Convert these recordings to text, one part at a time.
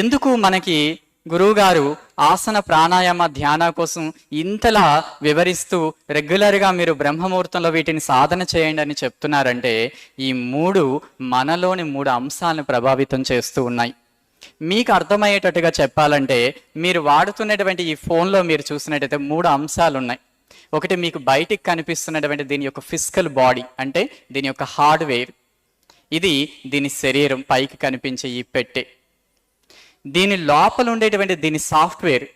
ఎందుకు మనకి గురువుగారు ఆసన ప్రాణాయామ ధ్యాన కోసం ఇంతలా వివరిస్తూ రెగ్యులర్గా మీరు బ్రహ్మముహూర్తంలో వీటిని సాధన చేయండి అని చెప్తున్నారంటే ఈ మూడు మనలోని మూడు అంశాలను ప్రభావితం చేస్తూ ఉన్నాయి. మీకు అర్థమయ్యేటట్టుగా చెప్పాలంటే మీరు వాడుతున్నటువంటి ఈ ఫోన్లో మీరు చూసినట్టయితే మూడు అంశాలు ఉన్నాయి ఒకటి మీకు బయటికి కనిపిస్తున్నటువంటి దీని యొక్క ఫిజికల్ బాడీ అంటే దీని యొక్క హార్డ్వేర్. ఇది దీని శరీరం పైకి కనిపించే ఈ పెట్టె. దీని లోపల ఉండేటువంటి దీని సాఫ్ట్వేర్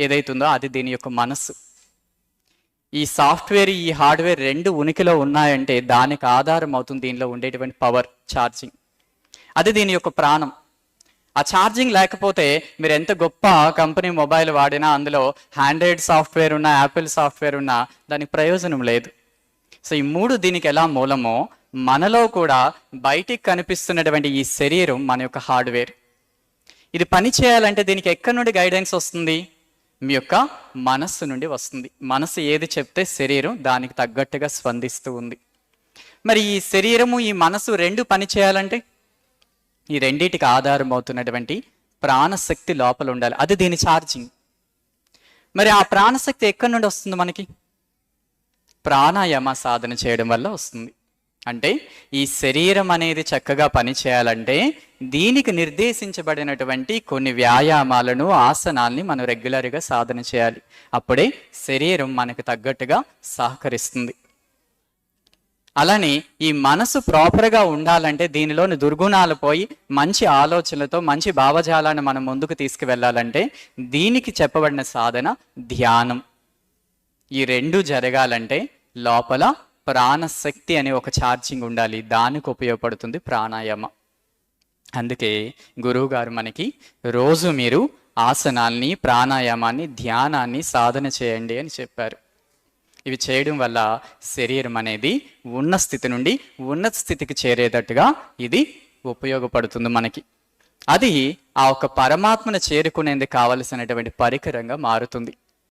ఏదైతుందో అది దీని యొక్క మనస్సు. ఈ సాఫ్ట్వేర్ ఈ హార్డ్వేర్ రెండు ఉనికిలో ఉన్నాయంటే దానికి ఆధారం అవుతుంది దీనిలో ఉండేటువంటి పవర్ ఛార్జింగ్. అది దీని యొక్క ప్రాణం. ఆ ఛార్జింగ్ లేకపోతే మీరు ఎంత గొప్ప కంపెనీ మొబైల్ వాడినా అందులో హ్యాండ్రాయిడ్ సాఫ్ట్వేర్ ఉన్నా యాపిల్ సాఫ్ట్వేర్ ఉన్నా దానికి ప్రయోజనం లేదు. సో ఈ మూడు దీనికి ఎలా మూలమో మనలో కూడా బయటికి కనిపిస్తున్నటువంటి ఈ శరీరం మన యొక్క హార్డ్వేర్. ఇది పని చేయాలంటే దీనికి ఎక్కడి నుండి గైడెన్స్ వస్తుంది? మీ యొక్క మనస్సు నుండి వస్తుంది. మనసు ఏది చెప్తే శరీరం దానికి తగ్గట్టుగా స్పందిస్తూ ఉంది. మరి ఈ శరీరము ఈ మనసు రెండు పని చేయాలంటే? ఈ రెండింటికి ఆధారం అవుతున్నటువంటి ప్రాణశక్తి లోపల ఉండాలి. అది దీని ఛార్జింగ్ మరి ఆ ప్రాణశక్తి ఎక్కడి నుండి వస్తుంది మనకి? ప్రాణాయామ సాధన చేయడం వల్ల వస్తుంది. అంటే ఈ శరీరం అనేది చక్కగా పనిచేయాలంటే దీనికి నిర్దేశించబడినటువంటి కొన్ని వ్యాయామాలను ఆసనాల్ని మనం రెగ్యులర్గా సాధన చేయాలి. అప్పుడే శరీరం మనకు తగ్గట్టుగా సహకరిస్తుంది. అలానే ఈ మనసు ప్రాపర్గా ఉండాలంటే దీనిలోని దుర్గుణాలు పోయి మంచి ఆలోచనలతో మంచి భావజాలాన్ని మనం ముందుకు తీసుకువెళ్ళాలంటే దీనికి చెప్పబడిన సాధన ధ్యానం. ఈ రెండు జరగాలంటే లోపల ప్రాణశక్తి అనే ఒక ఛార్జింగ్ ఉండాలి. దానికి ఉపయోగపడుతుంది ప్రాణాయామ. అందుకే గురువు గారు మనకి రోజు మీరు ఆసనాల్ని ప్రాణాయామాన్ని ధ్యానాన్ని సాధన చేయండి అని చెప్పారు. ఇవి చేయడం వల్ల శరీరం అనేది ఉన్న స్థితి నుండి ఉన్నత స్థితికి చేరేటట్టుగా ఇది ఉపయోగపడుతుంది మనకి. అది ఆ ఒక పరమాత్మను చేరుకునేందుకు కావలసినటువంటి పరికరంగా మారుతుంది.